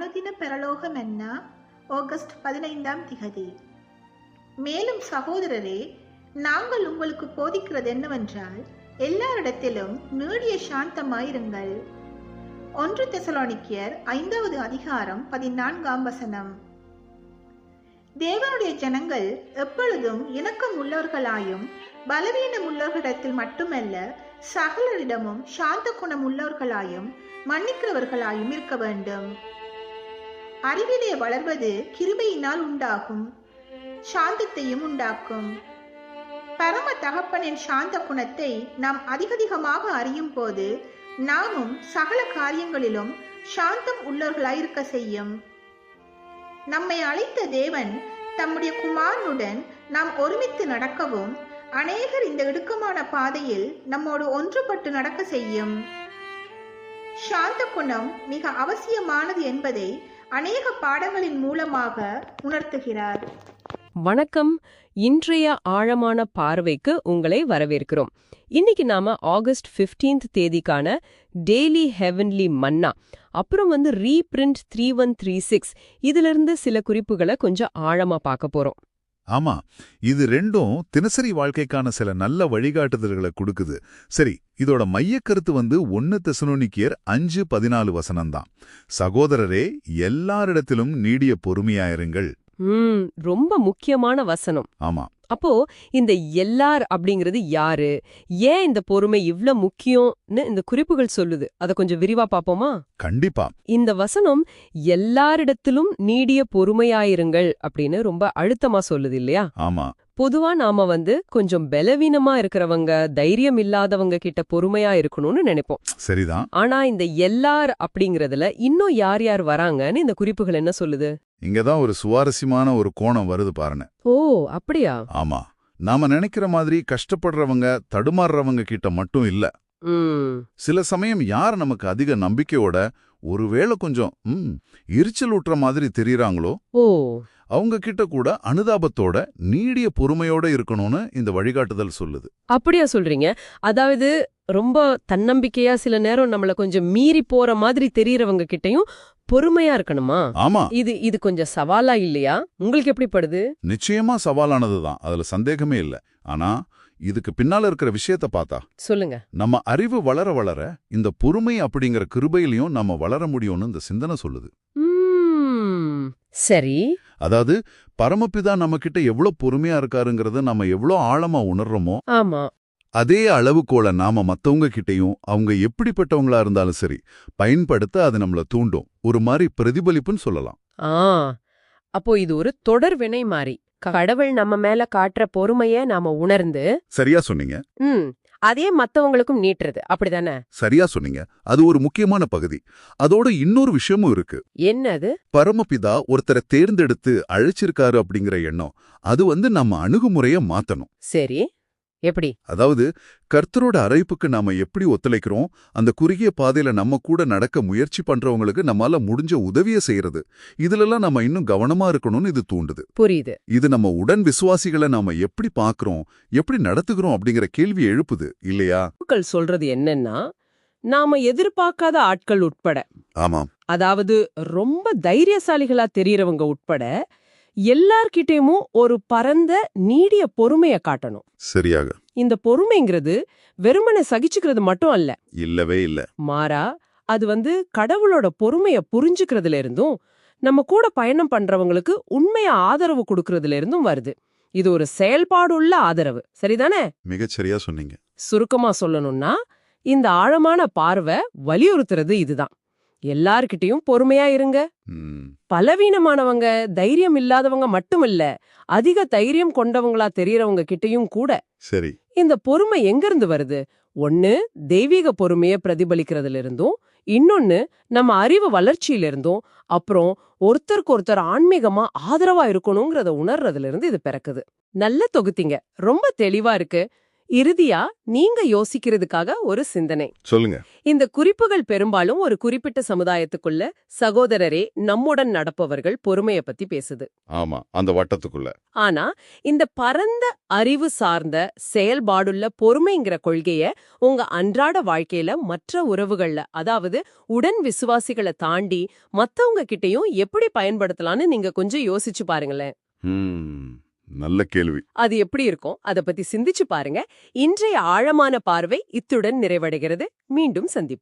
அனுதின பரலோகம் என்ன ஆகஸ்ட் பதினைந்தாம் திகதி மேலும் சகோதரரே நாங்கள் உங்களுக்கு போதிக்கிறது என்னவென்றால் எல்லாரிடத்திலும் நீடிய சாந்தமாயிருங்கள் ஒன்று தெசலோனிக்கியர் ஐந்தாவது அதிகாரம் பதினான்காம் வசனம் தேவனுடைய ஜனங்கள் எப்பொழுதும் இணக்கம் உள்ளவர்களாயும் பலவீனம் உள்ளவர்களிடத்தில் மட்டுமல்ல சகலரிடமும் சாந்த குணம் உள்ளவர்களாயும் மன்னிக்கிறவர்களாயும் இருக்க வேண்டும் அறிவிலே வளர்வது கிருபையினால் உண்டாகும் சாந்தத்தையும் உண்டாக்கும். பரம தகப்பனின் சாந்த குணத்தை நாம் அதிகதிகமாக அறியும் போது நாமும் சகல காரியங்களிலும் சாந்தம் உள்ளவர்களாயிருக்க செய்யும். நம்மை அழைத்த தேவன் தம்முடைய குமாரனுடன் நாம் ஒருமித்து நடக்கவும் அநேகர் இந்த இடுக்கமான பாதையில் நம்மோடு ஒன்றுபட்டு நடக்க செய்யும். சாந்த குணம் மிக அவசியமானது என்பதை அநேக பாடங்களின் மூலமாக உணர்த்துகிறார். வணக்கம். இன்றைய ஆழமான பார்வைக்கு உங்களை வரவேற்கிறோம். இன்னைக்கு நாம ஆகஸ்ட் 15th தேதிக்கான டெய்லி ஹெவன்லி மன்னா அப்புறம் வந்து reprint three one three six இதுல இருந்து சில குறிப்புகளை கொஞ்சம் ஆழமா பார்க்க போறோம். ஆமா இது ரெண்டும் தினசரி வாழ்க்கைக்கான சில நல்ல வழிகாட்டுதல்களை கொடுக்குது. சரி இதோட மையக் கருத்து வந்து ஒன்னு தெசனோனிக்கியர் அஞ்சு பதினாலு வசனம்தான். சகோதரரே எல்லாரிடத்திலும் நீடிய பொறுமையாயிருங்கள். ம் ரொம்ப முக்கியமான வசனம். ஆமா. அப்போ இந்த எல்லார் அப்படிங்கிறது யாரு? ஏன் இந்த பொறுமை இவ்ளோ முக்கியம்னு இந்த குறிப்புகள் சொல்லுது? அத கொஞ்சம் விரிவா பாப்போமா கண்டிப்பா. இந்த வசனம் எல்லாரிடத்திலும் நீடிய பொறுமையாயிருங்கள் அப்படின்னு ரொம்ப அழுத்தமா சொல்லுது இல்லையா? ஆமா. பொதுவா நாம வந்து கொஞ்சம் பலவீனமா இருக்கிறவங்க தைரியம் இல்லாதவங்க கிட்ட பொறுமையா இருக்கணும்னு நினைப்போம். சரிதான். ஆனா இந்த எல்லார் அப்படிங்கறதுல இன்னும் யார் யார் வராங்கன்னு இந்த குறிப்புகள் என்ன சொல்லுது? இங்கதான் ஒரு சுவாரஸ்யமான ஒரு கோணம் வருது பாருங்க ஓ அப்படியா? ஆமா. நாம நினைக்கிற மாதிரி கஷ்டப்படுறவங்க தடுமாறுறவங்க கிட்ட மட்டும் இல்ல. சில சமயம் யார் நமக்கு அதிக நம்பிக்கையோட ஒருவேளை கொஞ்சம் ம் எரிச்சல் ஊட்டுற மாதிரி தெரியறாங்களோ? ஓ. அவங்க கிட்ட கூட அனுதாபத்தோட நீடிய பொறுமையோட இருக்கணும்னு இந்த வழிகாட்டுதல் சொல்லுது. அப்படியா சொல்றீங்க. அதாவது ரொம்ப தன்னம்பிக்கையா சில நேரம் நம்மள கொஞ்சம் மீறி போற மாதிரி தெரியறவங்க கிட்டயும் பொறுமையா இருக்கணுமா? ஆமா. இது இது கொஞ்சம் சவாலா இல்லையா? உங்களுக்கு எப்படி படுது? நிச்சயமா சவாலானதுதான் அதுல சந்தேகமே இல்ல. ஆனா இதுக்கு பின்னால இருக்கிற விஷயத்த பார்த்தா சொல்லுங்க. நம்ம அறிவு வளர வளர இந்த பொறுமை அப்படிங்கிற கிருபையிலையும் நம்ம வளர முடியும்னு இந்த சிந்தனை சொல்லுது. சரி. அதாவது பரமபிதா நம்ம கிட்ட எவ்வளவு பொறுமையா இருக்காருங்கிறத நம்ம எவ்வளோ ஆழமா உணர்றோமோ ஆமா. அதே அளவுகோல நாம மத்தவங்க கிட்டயும் அவங்க எப்படிப்பட்டவங்களா இருந்தாலும் சரி பயன்படுத்த அது நம்மள தூண்டும். ஒரு மாதிரி பிரதிபலிப்புன்னு சொல்லலாம். ஆ அப்போ இது ஒரு தொடர் வினை மாறி. கடவுள் நம்ம மேல காட்டுற பொறுமைய நாம உணர்ந்து சரியா சொன்னீங்க. ம் அதே மத்தவங்களுக்கும் நீட்டுறது. அப்படிதானே? சரியா சொன்னீங்க. அது ஒரு முக்கியமான பகுதி. அதோட இன்னொரு விஷயமும் இருக்கு. என்னது? பரமபிதா ஒருத்தரை தேர்ந்தெடுத்து அழைச்சிருக்காரு அப்படிங்கிற எண்ணம். அது வந்து நம்ம அணுகுமுறைய மாத்தணும். சரி. எப்படி? அதாவது கர்த்தரோட அழைப்புக்கு நாம எப்படி ஒத்துழைக்கிறோம்? அந்த குறுகிய பாதையில நம்ம கூட நடக்க முயற்சி பண்றவங்களுக்கு நம்மால முடிஞ்ச உதவிய செய்யறது இதுலெல்லாம் நம்ம இன்னும் கவனமா இருக்கணும்னு இது தூண்டுது. புரியுது. இது நம்ம உடன் விசுவாசிகளை நாம எப்படி பார்க்கறோம் எப்படி நடத்துகிறோம்? அப்படிங்கிற கேள்வி எழுப்புது. இல்லையா? சொல்றது என்னன்னா நாம எதிர்பார்க்காத ஆட்கள் உட்பட. ஆமாம். அதாவது ரொம்ப தைரியசாலிகளா தெரியறவங்க உட்பட எல்லார்கிட்டயும் ஒரு பரந்த நீடிய பொறுமைய காட்டணும். சரியாக. இந்த பொறுமைங்கிறது வெறுமனை சகிச்சுக்கிறது மட்டும் அல்ல. இல்லவே இல்ல. மாறா அது வந்து கடவுளோட பொறுமைய புரிஞ்சுக்கிறதுல இருந்தும் நம்ம கூட பயணம் பண்றவங்களுக்கு உண்மையா ஆதரவு கொடுக்கறதுல இருந்தும் வருது. இது ஒரு செயல்பாடுள்ள ஆதரவு. சரிதானே? மிகச்சரியா சொன்னீங்க. சுருக்கமா சொல்லணும்னா இந்த ஆழமான பார்வை வலியுறுத்துறது இதுதான். எல்லார்கிட்டயும் பொறுமையா இருங்க. பலவீனமானவங்க தைரியம் இல்லாதவங்க மட்டுமில்ல அதிக தைரியம் கொண்டவங்களா தெரியறவங்க கிட்டயும் கூட சரி. இந்த பொறுமை எங்கிருந்து வருது? ஒன்னு தெய்வீக பொறுமைய பிரதிபலிக்கிறதுல இருந்தும் இன்னொன்னு நம்ம அறிவு வளர்ச்சியில இருந்தும் அப்புறம் ஒருத்தருக்கு ஒருத்தர் ஆன்மீகமா ஆதரவா இருக்கணுங்கிறத உணர்றதுல இருந்து இது பிறக்குது. நல்ல தொகுத்தீங்க. ரொம்ப தெளிவா இருக்கு. இறுதியா நீங்க யோசிக்கிறதுக்காக ஒரு சிந்தனை. சொல்லுங்க. இந்த குறிப்புகள் பெரும்பாலும் ஒரு குறிப்பிட்ட சமுதாயத்துக்குள்ள சகோதரரே நம்முடன் நடப்பவர்கள் பொறுமைய பத்தி பேசுது. ஆமா அந்த வட்டத்துக்குள்ள. ஆனா இந்த பரந்த அறிவு சார்ந்த செயல்பாடுள்ள பொறுமைங்கிற கொள்கைய உங்க அன்றாட வாழ்க்கையில மற்ற உறவுகள்ல அதாவது உடன் விசுவாசிகளை தாண்டி மத்தவங்க கிட்டயும் எப்படி பயன்படுத்தலாம்னு நீங்க கொஞ்சம் யோசிச்சு பாருங்களேன். நல்ல கேள்வி. அது எப்படி இருக்கும்? அதை பத்தி சிந்திச்சு பாருங்க. இன்றைய ஆழமான பார்வை இத்துடன் நிறைவடைகிறது. மீண்டும் சந்திப்போம்.